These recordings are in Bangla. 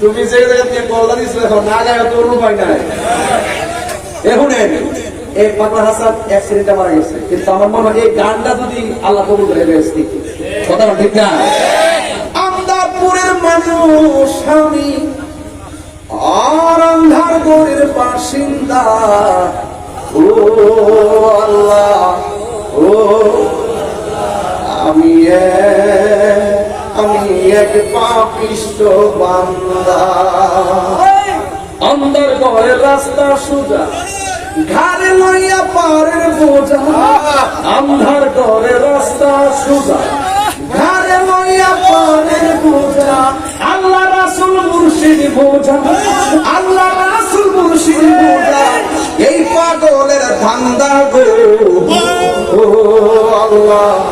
তুমি যে জায়গা থেকে কলটা দিছো এখন না নাই। এখন এই পাগলা হাসান মারা গেছে। কিন্তু আমার মনে হয় এই গানটা যদি আল্লাহ কবুল করে বেশ কথা ঠিক না? আমি বাসিন্দা। ও আল্লাহ, ও, আমি আমি এক পাপিষ্ট বান্দা অন্দর ঘরের রাস্তা সোজা। ঘাড়ে লইয়া পারের বোঝা। আন্ধার ঘরের রাস্তা সোজা। ঘাড়ে লইয়া পারের বোঝা। আল্লাহ রাসুল মুর্শিদ বোঝা। আল্লাহ রাসুল মুর্শিদ বোঝা। এই পাগলের ধান্দা গো। ও আল্লাহ।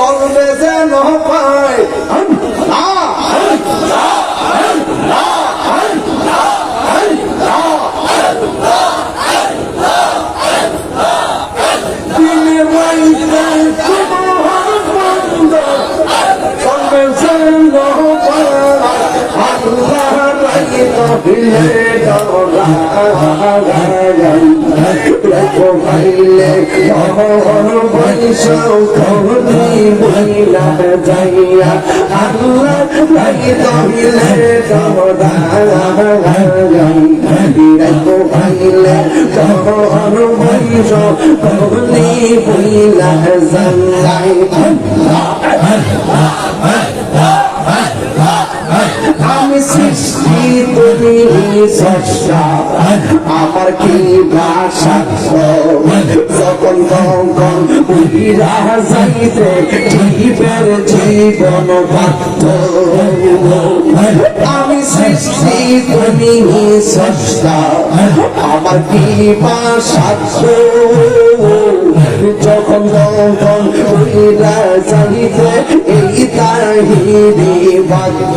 কলবে যেন পায় দিনে কহনি বইলা যাইয়া আল্লাহ রাই তহিলে ডরা রাখো ভাইলে কহর বৈশ কহনি বইলা যাইয়া সৃষ্টি তুমি আমার কি ভাষা? যখন তখন উড়িরা যাইতে জীবের জীবন বাধ্য আমি সৃষ্টি তুমি স্রষ্টা। আমার কি ভাষা? যখন তখন উড়িরা যাইতে এই তাহিরি বাধ্য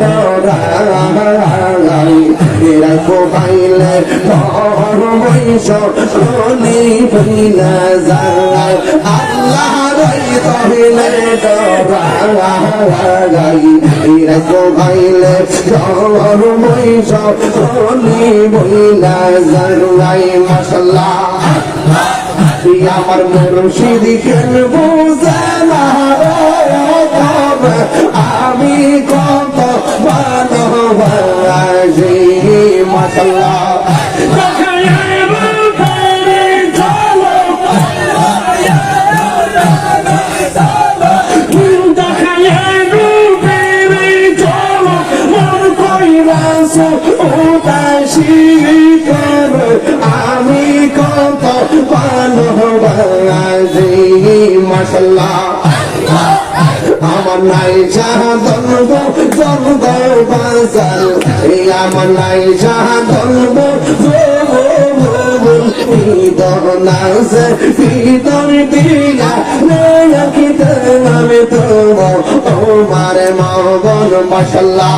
ডরাই এরা কোবাইলে ঘর বৈশ শনি হইলা যায় আল্লাহ রাই তহিলে ডরাই এরা কোবাইলে ঘর বৈশ শনি হইলা যায় মাশাল্লাহ আমার মুর্শিদ কেন বুঝে না তবে আমি কত ভালোবাসি মাশাল্লাহ আমি কত ভালোবাসি মাশাল্লাহ সাধন গো জন্ম বাসাল আমার নাই সাধন গো নাচে ভিতর দিয়া রাখিতে আমি তোমার। তোমার মগন মশলা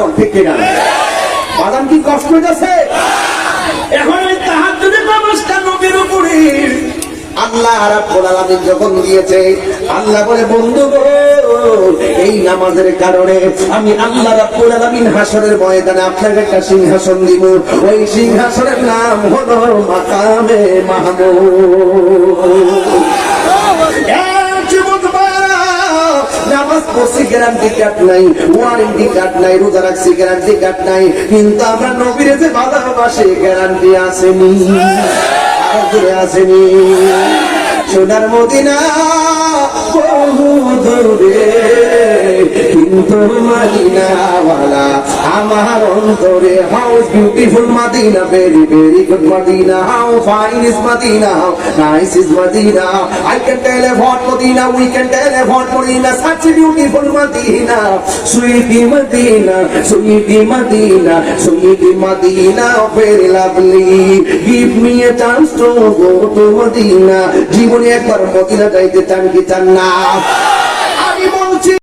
কথা ঠিক কিনা? বাদাম কি কষ্ট হইতেছে? এখন আমি তাহার নামাজটা নবীর উপরে। আল্লাহ রাব্বুল আলামিন যখন দিয়েছে আল্লাহ বলে বন্ধু গো এই নামাজের কারণে আমি আল্লাহ রাব্বুল আলামিন হাসরের ময়দানে আপনাকে একটা সিংহাসন দিব। ওই সিংহাসনের নাম হলো মাকামে মাহমুদ। পড়ছি গ্যারান্টি কার্ড নাই ওয়ারেন্টি কার্ড নাই, রোজা রাখছি গ্যারান্টি কার্ড নাই, কিন্তু আমরা নবীরে যে ভালোবাসি গ্যারান্টি আসেনি। আর দূরে আসেনি। সোনার মদিনা বহু দূরে। কিন্তু আমার অন্তরে house beautiful Medina very very good Medina, how fine is Medina, how nice is Medina I can tell hot Medina we can tell hot Medina such beautiful Medina sweetie Medina sweetie Medina sweetie Medina very lovely give me a chance to go to Medina, জীবনে একবার মদিনা যাইতে চান কি চান না?